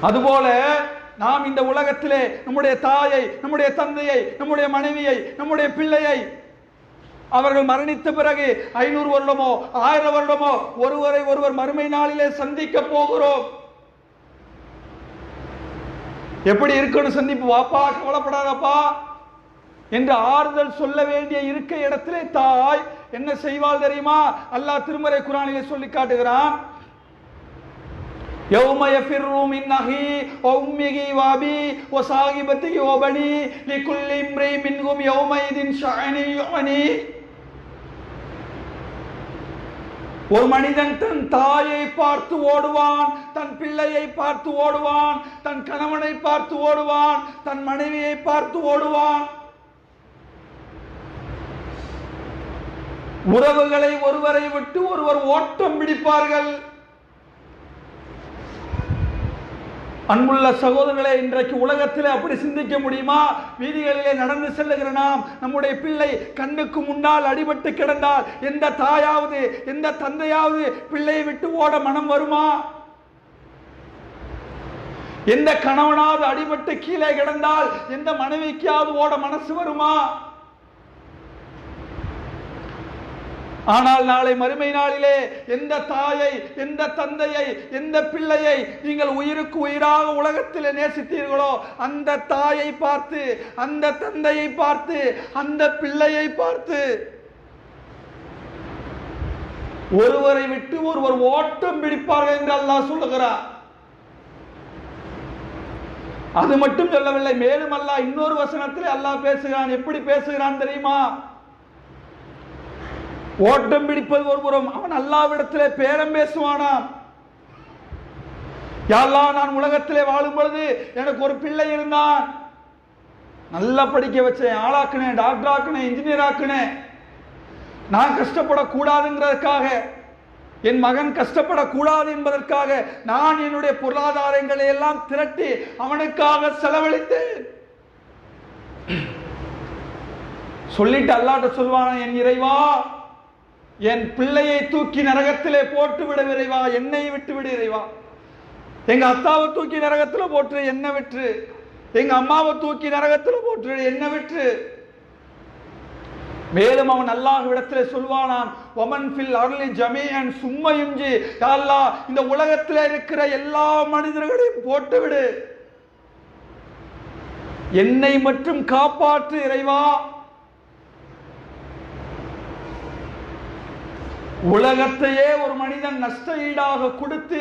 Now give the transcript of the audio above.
அதுபோல நாம் இந்த உலகத்திலே நம்முடைய தாயை நம்முடைய தந்தையை நம்முடைய மனைவியை நம்முடைய பிள்ளையை அவர்கள் மரணித்த பிறகு ஐநூறு வருடமோ ஆயிரம் வருடமோ ஒருவரை ஒருவர் மறுமை நாளிலே சந்திக்க போகிறோம். எப்படி இருக்கணும் சந்திப்பு? வாப்பா கவலைப்படாதப்பா. என்று ஆறுதல் சொல்ல வேண்டிய இருக்க இடத்திலே தாய் என்ன செய்வாள் தெரியுமா? அல்லாஹ் திருமறை குரானிலே சொல்லி காட்டுகிறான். يوم يفر من أخيه وأمه وأبيه وصاحبته وبنيه لكل امرئ منهم يومئذ شأن يغنيه ஒரு மனிதன் தன் தாயை பார்த்து ஓடுவான் தன் பிள்ளையை பார்த்து ஓடுவான் தன் கணவனை பார்த்து ஓடுவான் தன் மனைவியை பார்த்து ஓடுவான் உறவுகளை ஒருவரை விட்டு ஒருவர் ஓட்டம் பிடிப்பார்கள் அன்புள்ள சகோதரர்களே இன்றைக்கு உலகத்தில் அப்படி சிந்திக்க முடியுமா? வீதிகளிலே நடந்து செல்லுகிற நாம் நம்முடைய பிள்ளை கண்ணுக்கு முன்னால் அடிபட்டு கிடந்தால் எந்த தாயாவது எந்த தந்தையாவது பிள்ளையை விட்டு ஓட மனம் வருமா? எந்த கணவனாவது அடிபட்டு கீழே கிடந்தால் எந்த மனைவிக்காவது ஓட மனசு வருமா? ஆனால் நாளை மறுமை நாளிலே எந்த தாயை எந்த தந்தையை எந்த பிள்ளையை நீங்கள் உயிருக்கு உயிராக உலகத்தில் நேசித்தீர்களோ அந்த தாயை பார்த்து அந்த தந்தையை பார்த்து அந்த பிள்ளையை பார்த்து ஒருவரை விட்டு ஒருவர் ஓட்டம் பிடிப்பார்கள் என்று அல்லாஹ் சொல்லுகிறார். அது மட்டும் சொல்லவில்லை மேலும் அல்லாஹ் இன்னொரு வசனத்தில் அல்லாஹ் பேசுகிறான். எப்படி பேசுகிறான் தெரியுமா? ஓட்டம் பிடிப்பது ஒருபுறம் அவன் அல்லாவிடத்திலே பேரம் பேசுவானாம் யாரெல்லாம் நான் உலகத்திலே வாழும் பொழுது எனக்கு ஒரு பிள்ளை இருந்தான். நல்லா படிக்க வச்சேன் ஆளாக்குனேன் டாக்டர் ஆக்குனேன் இன்ஜினியர் ஆக்குனேன். நான் கஷ்டப்படக்கூடாதுங்கிறதுக்காக என் மகன் கஷ்டப்படக்கூடாது என்பதற்காக நான் என்னுடைய பொருளாதாரங்களை எல்லாம் திரட்டி அவனுக்காக செலவழித்தேன். சொல்லிட்டு அல்லாட்ட சொல்வான என் இறைவா என் பிள்ளையை தூக்கி நரகத்திலே போட்டு விட விரைவா என்னை விட்டு விடு இறைவா. எங்க அத்தாவை தூக்கி நரகத்தில் போட்டு என்ன விட்டு எங்க அம்மாவை தூக்கி நரகத்தில் போட்டு என்ன விட்டு மேலும் அவன் அல்லாஹ் இடத்துல சொல்வானான் ஒமன் ஃபில் அருளி ஜமீன் சும்மையுஞ்சி அல்லா இந்த உலகத்தில் இருக்கிற எல்லா மனிதர்களையும் போட்டு விடு என்னை மட்டும் காப்பாற்று இறைவா. உலகத்தையே ஒரு மனிதன் நஷ்ட ஈடாக கொடுத்து